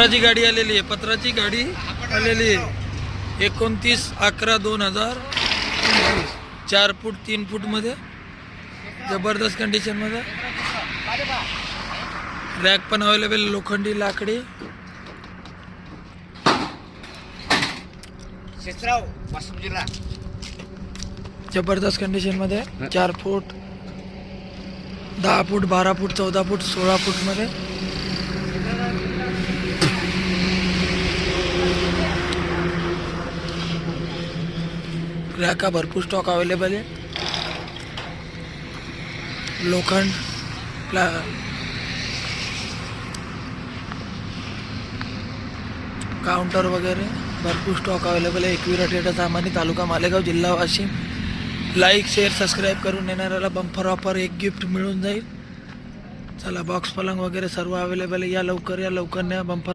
पत्राची गाडी आलेली आहे. पत्राची गाडी आलेली आहे. एकोणतीस अकरा दोन हजार चार फूट तीन फूटमध्ये जबरदस्त कंडिशनमध्ये रॅक पण अवेलेबल लोखंडी लाकडी. जबरदस्त कंडिशनमध्ये चार फूट दहा फूट बारा फूट चौदा फूट सोळा फूटमध्ये रॅका भरपूर स्टॉक अवेलेबल आहे लोखंड प्ला काउंटर वगैरे भरपूर स्टॉक अवेलेबल आहे एकविरा टेटा सामानी तालुका मालेगाव जिल्हा वाशिम। लाईक शेअर सबस्क्राईब करून येणाऱ्याला बंफर ऑफर एक गिफ्ट मिळून जाईल। चला बॉक्स पलंग वगैरे सर्व अवेलेबल आहे. या लवकर या लवकर न्या बंफर